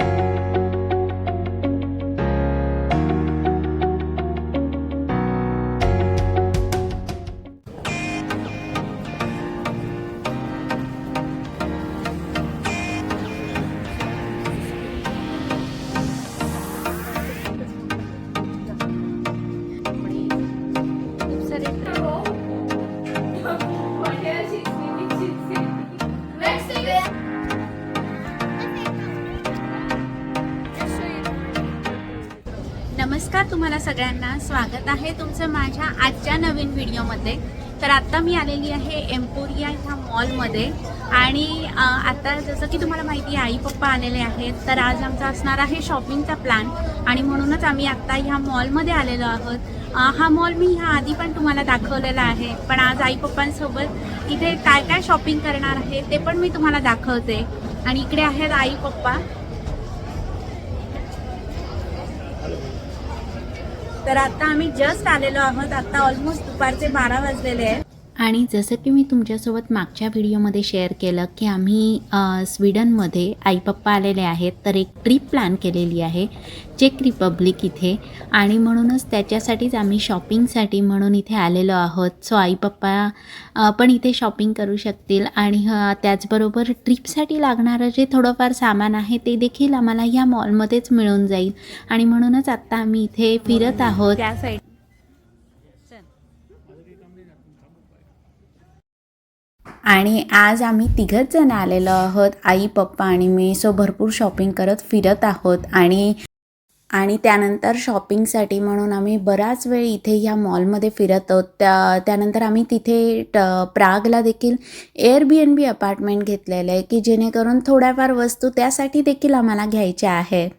you सगळ्यांना स्वागत आहे तुमचं माझ्या आजच्या नवीन व्हिडिओमध्ये. तर आत्ता मी आलेली आहे एम्पोरिया ह्या मॉलमध्ये. आणि आता जसं की तुम्हाला माहिती आहे आई पप्पा आलेले आहेत तर आज आमचा असणार आहे शॉपिंगचा प्लॅन. आणि म्हणूनच आम्ही आत्ता ह्या मॉलमध्ये आलेलो आहोत. हा मॉल मी ह्या आधी पण तुम्हाला दाखवलेला आहे पण आज आई पप्पांसोबत इथे काय काय शॉपिंग करणार आहे ते पण मी तुम्हाला दाखवते. आणि इकडे आहेत आई पप्पा. तर आता आम्ही जस्ट आलेलो आहोत. आता ऑलमोस्ट दुपारचे बारा वाजलेले आहेत. आणि जसं की मी तुमच्यासोबत मागच्या व्हिडिओमध्ये शेअर केलं की आम्ही स्वीडनमध्ये आई पप्पा आलेले आहेत तर एक ट्रिप प्लॅन केलेली आहे चेक रिपब्लिक इथे. आणि म्हणूनच त्याच्यासाठीच आम्ही शॉपिंगसाठी म्हणून इथे आलेलो आहोत. सो आई पप्पा पण इथे शॉपिंग करू शकतील. आणि त्याचबरोबर ट्रिपसाठी लागणारं जे थोडंफार सामान आहे ते देखील आम्हाला ह्या मॉलमध्येच मिळून जाईल. आणि म्हणूनच आत्ता आम्ही इथे फिरत आहोत. त्या साईड आणि आज आम्ही तिघंच जण आलेलो आहोत. आई पप्पा आणि मी. सो भरपूर शॉपिंग करत फिरत आहोत. आणि आणि त्यानंतर शॉपिंगसाठी म्हणून आम्ही बराच वेळ इथे ह्या मॉलमध्ये फिरत आहोत. त्या त्यानंतर आम्ही तिथे ट प्रागला देखील Airbnb apartment घेतलेलं आहे की जेणेकरून थोड्याफार वस्तू त्यासाठी देखील आम्हाला घ्यायच्या आहेत.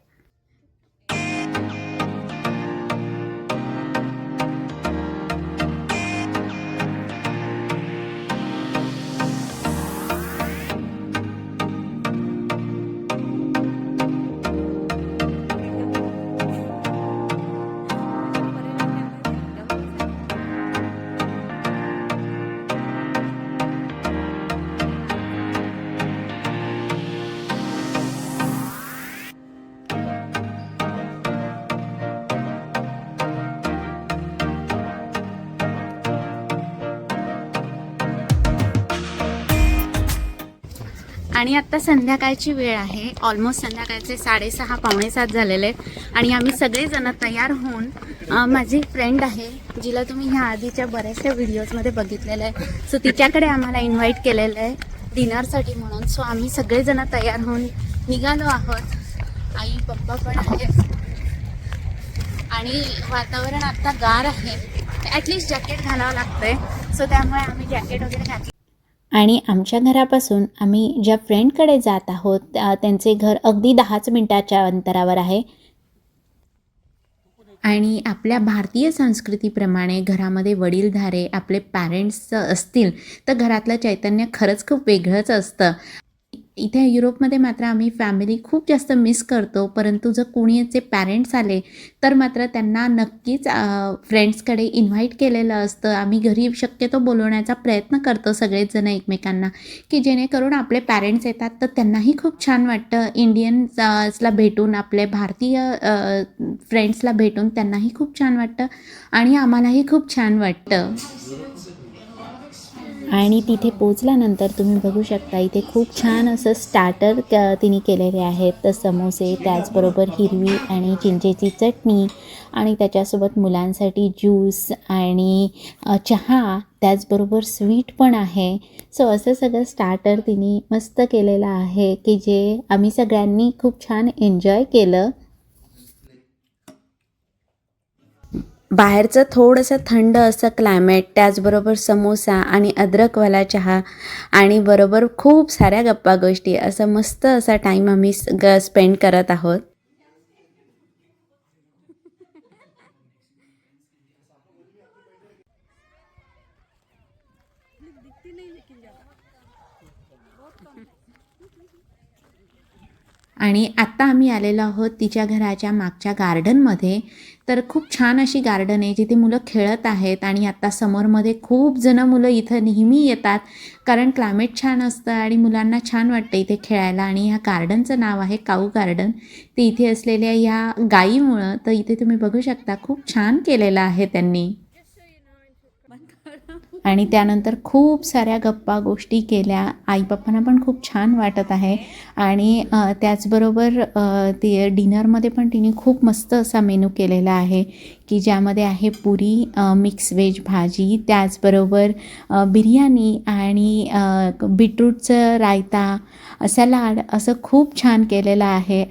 आणि आता संध्याकाळची वेळ आहे. ऑलमोस्ट संध्याकाळचे साडेसहा पावणे सात झालेले आहेत. आणि आम्ही सगळेजण तयार होऊन माझी एक फ्रेंड आहे जिला तुम्ही ह्या आधीच्या बऱ्याचशा व्हिडिओजमध्ये बघितलेलं आहे. सो तिच्याकडे आम्हाला इन्व्हाइट केलेलं आहे. डिनरसाठी म्हणून. सो आम्ही सगळेजण तयार होऊन निघालो आहोत. आई पप्पा पण आहेत. आणि वातावरण आत्ता गार आहे. ॲटलिस्ट जॅकेट घालावं लागतंय. सो त्यामुळे आम्ही जॅकेट वगैरे घातलं. आणि आमच्या घरापासून आम्ही ज्या फ्रेंडकडे जात आहोत त्या- त्यांचे घर अगदी दहाच मिनटाच्या अंतरावर आहे. आणि आपल्या भारतीय संस्कृतीप्रमाणे घरामध्ये वडीलधारे आपले पॅरेंट्स असतील तर घरातलं चैतन्य खरंच खूप वेगळंच असतं. इथे युरोपमध्ये मात्र आम्ही फॅमिली खूप जास्त मिस करतो. परंतु जर कोणी याचे पॅरेंट्स आले तर मात्र त्यांना नक्कीच फ्रेंड्सकडे इन्व्हाइट केलेलं असतं. आम्ही घरी शक्यतो बोलवण्याचा प्रयत्न करतो सगळेच जण एकमेकांना की जेणेकरून आपले पॅरेंट्स येतात तर त्यांनाही खूप छान वाटतं. इंडियन्सला भेटून आपले भारतीय फ्रेंड्सला भेटून त्यांनाही खूप छान वाटतं आणि आम्हालाही खूप छान वाटतं. आणि तिथे पोचल्यानंतर तुम्ही बघू शकता इथे खूप छान असं स्टार्टर क तिने केलेले आहेत. तर समोसे त्याचबरोबर हिरवी आणि चिंचेची चटणी आणि त्याच्यासोबत मुलांसाठी ज्यूस आणि चहा त्याचबरोबर स्वीट पण आहे. सो असं सगळं स्टार्टर तिने मस्त केलेलं आहे की जे आम्ही सगळ्यांनी खूप छान एन्जॉय केलं. बाहेरचं थोडंसं थंड असं क्लायमेट त्याचबरोबर समोसा आणि अद्रकवाला चहा आणि बरोबर खूप साऱ्या गप्पा गोष्टी असं मस्त असा टाईम आम्ही ग स्पेंड करत आहोत. आणि आत्ता आम्ही आलेलो आहोत तिच्या घराच्या मागच्या गार्डनमध्ये. तर खूप छान अशी गार्डन आहे जिथे मुलं खेळत आहेत आणि आत्ता समरमध्ये खूप जणं मुलं इथं नेहमी येतात. कारण क्लायमेट छान असतं आणि मुलांना छान वाटतं इथे खेळायला. आणि ह्या गार्डनचं नाव आहे काऊ गार्डन. ते इथे असलेल्या या गाईमुळं तर इथे तुम्ही बघू शकता खूप छान केलेलं आहे त्यांनी. आणि त्यानंतर खूप साऱ्या गप्पा गोष्टी केल्या. आई पप्पांना पण खूप छान वाटत आहे. आणि त्याचबरोबर ते डिनरमध्ये पण तिने खूप मस्त असा मेनू केलेला आहे की ज्यामध्ये आहे पुरी मिक्स व्हेज भाजी त्याचबरोबर बिर्याणी आणि बीटरूटचं रायता सलाड असं खूप छान केलेलं आहे.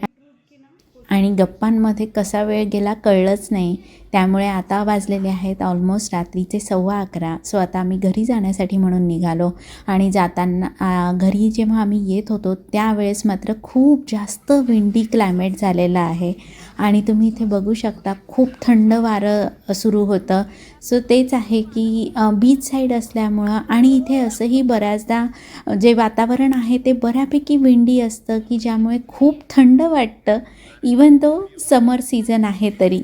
आणि गप्पांमध्ये कसा वेळ गेला कळलंच नाही. त्यामुळे आता वाजलेले आहेत ऑलमोस्ट रात्रीचे सव्वा अकरा. सो आता आम्ही घरी जाण्यासाठी म्हणून निघालो. आणि जाताना घरी जेव्हा आम्ही येत होतो त्यावेळेस मात्र खूप जास्त विंडी क्लायमेट झालेलं आहे. आणि तुम्ही इथे बघू शकता खूप थंड वारं सुरू होतं. सो तेच आहे की बीच साईड असल्यामुळं आणि इथे असंही बऱ्याचदा जे वातावरण आहे ते बऱ्यापैकी विंडी असतं की ज्यामुळे खूप थंड वाटतं. इवन तो समर सीझन आहे तरी.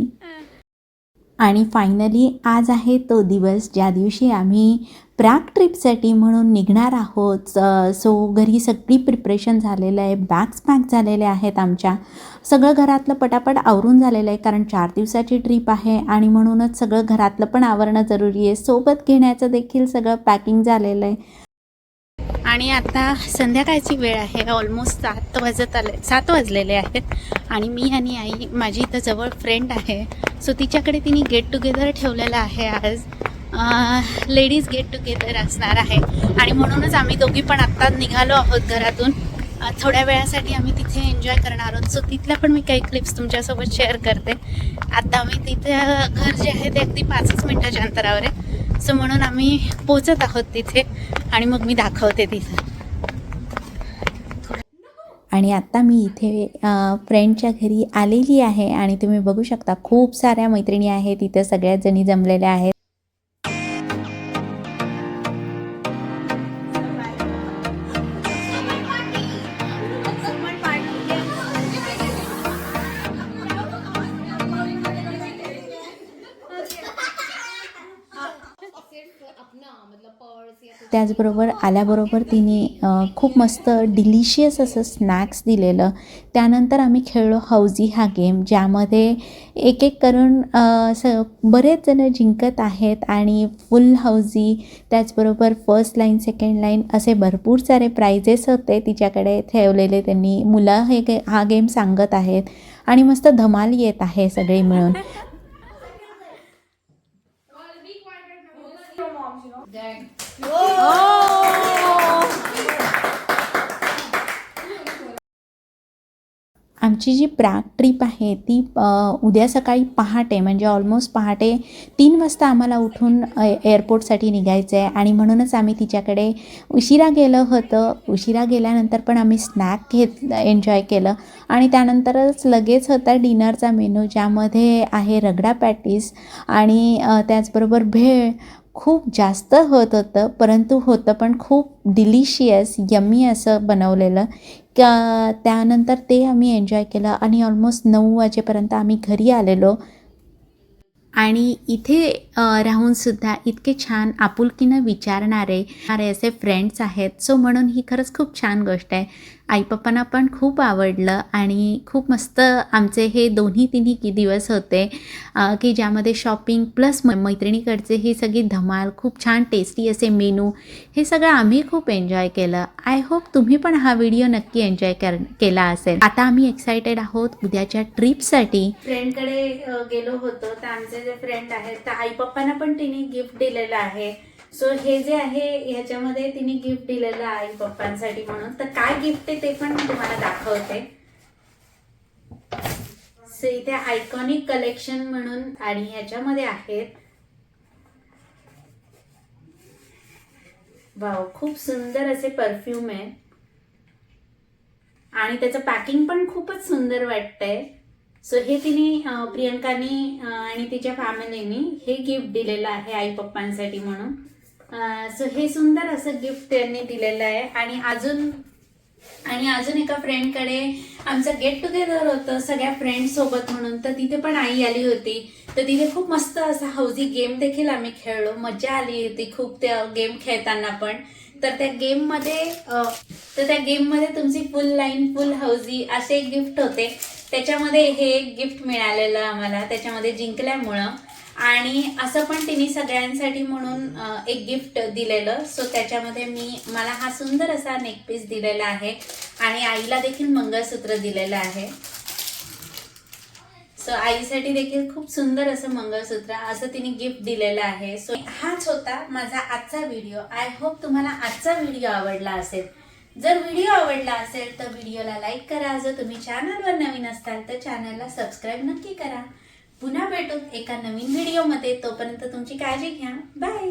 आणि फायनली आज आहे तो दिवस ज्या दिवशी आम्ही प्राग ट्रिपसाठी म्हणून निघणार आहोत. सो घरी सगळी प्रिपरेशन झालेलं आहे बॅग्स पॅक झालेल्या आहेत आमच्या. सगळं घरातलं पटापट आवरून झालेलं आहे कारण चार दिवसाची ट्रिप आहे आणि म्हणूनच सगळं घरातलं पण आवरणं जरुरी आहे. सोबत घेण्याचं देखील सगळं पॅकिंग झालेलं आहे. आणि आता संध्याकाळची वेळ आहे. ऑलमोस्ट सात वाजत आले सात वाजलेले आहेत. आणि मी आणि आई माझी इथं जवळ फ्रेंड आहे. सो तिच्याकडे तिने गेट टुगेदर ठेवलेलं आहे आज. लेडीज गेट टुगेदर असणार आहे. आणि म्हणूनच आम्ही दोघी पण आत्ता निघालो आहोत घरातून. थोड्या वेळासाठी आम्ही तिथे एन्जॉय करणार आहोत. सो तिथल्या पण मी काही क्लिप्स तुमच्यासोबत शेअर करते. आता आम्ही तिथे घर जे आहे ते अगदी पाचच मिनटाच्या अंतरावर आहे. सो म्हणून आम्ही पोचत आहोत तिथे आणि मग मी दाखवते तिथे. आणि आत्ता मी इथे फ्रेंडच्या घरी आलेली आहे आणि तुम्ही बघू शकता खूप साऱ्या मैत्रिणी आहेत इथे सगळ्याच जणी जमलेल्या आहेत. त्याचबरोबर आल्याबरोबर तिने खूप मस्त डिलिशियस असं स्नॅक्स दिलेलं. त्यानंतर आम्ही खेळलो हौजी हा गेम ज्यामध्ये एक एक करून अ, स बरेच जण जिंकत आहेत आणि फुल हौजी त्याचबरोबर फर्स्ट लाईन सेकंड लाईन असे भरपूर सारे प्राइजेस होते. तिच्याकडे ठेवलेले त्यांनी मुलं हे गे हा गेम सांगत आहेत आणि मस्त धमाल येत आहे सगळे मिळून. आमची जी प्राग ट्रीप आहे ती उद्या सकाळी पहाटे म्हणजे ऑलमोस्ट पहाटे तीन वाजता आम्हाला उठून एअरपोर्टसाठी निघायचं आहे आणि म्हणूनच आम्ही तिच्याकडे उशिरा गेलं होतं. उशिरा गेल्यानंतर पण आम्ही स्नॅक घेत एन्जॉय केलं. आणि त्यानंतरच लगेच होता डिनरचा मेनू ज्यामध्ये आहे रगडा पॅटीस आणि त्याचबरोबर भेळ खूप जास्त होत होतं परंतु होतं पण खूप डिलिशियस यम्मी असं बनवलेलं. का त्यानंतर ते आम्ही एन्जॉय केलं आणि ऑलमोस्ट नऊ वाजेपर्यंत आम्ही घरी आलेलो. आणि इथे राहूनसुद्धा इतके छान आपुलकीनं विचारणारे अरे असे फ्रेंड्स आहेत. सो म्हणून ही खरंच खूप छान गोष्ट आहे. आई पप्पांना पण खूप आवडलं आणि खूप मस्त आमचे हे दोन्ही तिन्ही की दिवस होते. की ज्यामध्ये शॉपिंग प्लस म मैत्रिणीकडचे ही सगळी धमाल खूप छान टेस्टी असे मेनू हे सगळं आम्ही खूप एन्जॉय केलं. आय होप तुम्ही पण हा व्हिडिओ नक्की एन्जॉय कर केला असेल. आता आम्ही एक्सायटेड आहोत उद्याच्या ट्रिपसाठी फ्रेंडकडे गेलो होतो. तर आमचे जे फ्रेंड आहेत तर आई पप्पांना पण तिने गिफ्ट दिलेलं आहे. सो हे जे आहे ह्याच्यामध्ये तिने गिफ्ट दिलेलं आहे आई पप्पांसाठी म्हणून. तर काय गिफ्ट आहे ते पण मी तुम्हाला दाखवते. सो इथे आयकॉनिक कलेक्शन म्हणून आणि ह्याच्यामध्ये आहेत. वाव खूप सुंदर असे परफ्यूम आहे आणि त्याचं पॅकिंग पण खूपच सुंदर वाटतंय. सो हे तिने प्रियंकाने प्रियंकानी आणि तिच्या फॅमिलीनी हे गिफ्ट दिलेलं आहे आई पप्पांसाठी म्हणून. सो हे सुंदर असं गिफ्ट त्यांनी दिलेलं आहे. आणि अजून आणि अजून एका फ्रेंडकडे आमचं गेट टुगेदर होतं सगळ्या फ्रेंड सोबत म्हणून. तर तिथे पण आई आली होती. तर तिथे खूप मस्त असा हौजी गेम देखील आम्ही खेळलो. मजा आली होती खूप त्या गेम खेळताना पण. तर त्या गेममध्ये तर त्या गेममध्ये तुमची फुल लाईन फुल हौजी असे एक गिफ्ट होते. त्याच्यामध्ये हे एक गिफ्ट मिळालेलं आम्हाला त्याच्यामध्ये जिंकल्यामुळं. आणि असं पण तिने सगळ्यांसाठी म्हणून एक गिफ्ट दिलेलं. सो त्याच्यामध्ये मी मला हा सुंदर असा नेकपीस दिलेला आहे आणि आईला देखील मंगळसूत्र दिलेलं आहे. सो आईसाठी देखील खूप सुंदर असं मंगळसूत्र असं तिने गिफ्ट दिलेलं आहे. सो हाच होता माझा आजचा व्हिडिओ आय होप तुम्हाला आजचा व्हिडिओ आवडला असेल. जर व्हिडिओ आवडला असेल तर व्हिडिओला लाईक करा. जर तुम्ही चॅनलवर नवीन असाल तर चॅनलला सबस्क्राईब नक्की करा. पुन्हा भेटू एका नवीन व्हिडिओमध्ये. तोपर्यंत तुमची काळजी घ्या. बाय.